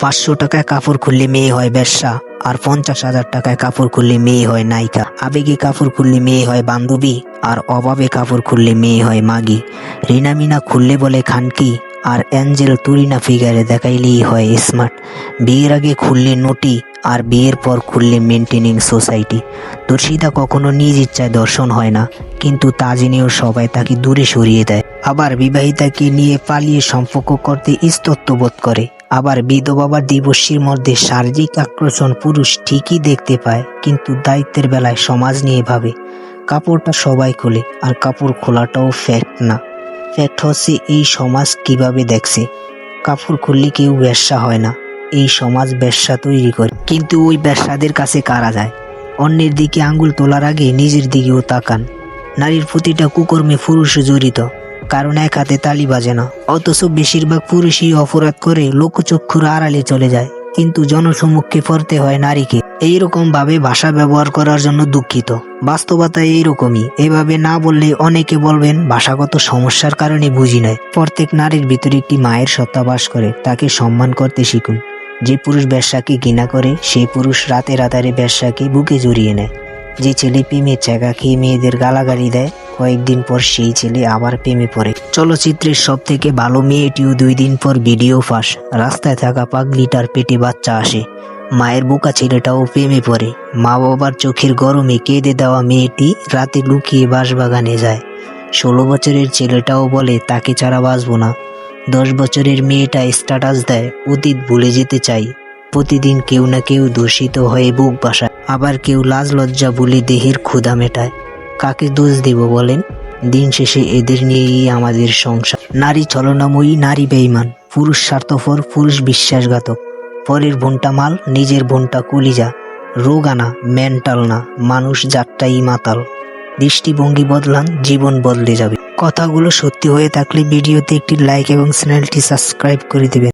পাঁচশো টাকায় কাপড় খুললে মেয়ে হয় ব্যবসা, আর পঞ্চাশ হাজার টাকায় কাপড় খুললে মেয়ে হয় নায়িকা। আবেগে কাপড় খুললে মেয়ে হয় বান্ধবী, আর অভাবে কাপড় খুললে মেয়ে হয় মাগি। রিনা মিনা খুললে বলে খানকি, আর অ্যাঞ্জেল তুরিনা ফিগারে দেখাইলেই হয় স্মার্ট। বিয়ের আগে খুললে নোটি, আর বিয়ের পর খুললে মেনটেনিং সোসাইটি। দর্শিতা কখনো নিজ ইচ্ছায় দর্শন হয় না, কিন্তু তা জেনেও সবাই তাকে দূরে সরিয়ে দেয়। আবার বিবাহিতাকে নিয়ে পালিয়ে সম্পর্ক করতে ইস্তত্ব বোধ করে। আবার বিধবা বা দিবসীর মধ্যে শারীরিক আকর্ষণ পুরুষ ঠিকই দেখতে পায়, কিন্তু দায়িত্বের বেলায় সমাজ নিয়ে ভাবে, কাপড়টা সবাই খোলে আর কাপড় খোলাটাও ফ্যাক্ট না। ফ্যাক্ট হচ্ছে এই সমাজ কীভাবে দেখছে? কাপড় খুললে কেউ ব্যবসা হয় না, এই সমাজ ব্যবসা তৈরি করে। কিন্তু ওই ব্যবসাদের কাছে কারা যায়? অন্যের দিকে আঙ্গুল তোলার আগে নিজের দিকেও তাকান। নারীর প্রতিটা কুকর্মে পুরুষ জড়িত। কারণ এক হাতে তালি বাজে না। অথচ বেশিরভাগ পুরুষই অপরাধ করে লোকচক্ষুর আড়ালে চলে যায়। কিন্তু জনসমক্ষে পড়তে হয় নারীকে। এইরকম ভাবে ভাষা ব্যবহার করার জন্য দুঃখিত। বাস্তবতা এইরকমই। এভাবে না বললে অনেকে বলবেন, ভাষাগত সমস্যার কারণে বুঝি নয় প্রত্যেক নারীর ভিতরে একটি মায়ের সত্তা বাস করে। তাকে সম্মান করতে শিখুন। যে পুরুষ ব্যবসাকে ঘৃণা করে সেই পুরুষ রাতে রাতারে ব্যবসাকে বুকে জড়িয়ে নেয়। যে ছেলে প্রেমে চেকা খেয়ে মেয়েদের গালাগালি দেয়, কয়েকদিন পর সেই ছেলে আবার প্রেমে পড়ে। চলচ্চিত্রের সব থেকে ভালো মেয়েটিও দুই দিন পর ভিডিও ফাঁস। রাস্তায় থাকা পাগলিটার পেটে বাচ্চা আসে। মায়ের বোকা ছেলেটাও প্রেমে পড়ে। মা বাবার চোখের গরমে কেঁদে দেওয়া মেয়েটি রাতে লুকিয়ে বাঁশবাগানে যায়। ষোলো বছরের ছেলেটাও বলে, তাকে ছাড়া বাঁচবো না। দশ বছরের মেয়েটা স্ট্যাটাস দেয়, অতীত ভুলে যেতে চাই। প্রতিদিন কেউ না কেউ দূষিত হয়ে বুক বাসায়। আবার কেউ লাজ লজ্জা বলে দেহের ক্ষুধা মেটায়। কাকে দোষ দেব বলেন? দিন শেষে এদের নিয়েই আমাদের সংসার। নারী ছলনাময়ী, নারী বেইমান পুরুষ স্বার্থপর, পুরুষ বিশ্বাসঘাতক। পরের বোনটা মাল, নিজের বোনটা কলিজা। রোগ আনা, মেন্টাল না। মানুষ যাত্রাই মাতাল। দৃষ্টিভঙ্গি বদলান, জীবন বদলে যাবে। কথাগুলো সত্যি হয়ে থাকলে ভিডিওতে একটি লাইক এবং চ্যানেলটি সাবস্ক্রাইব করে দেবেন।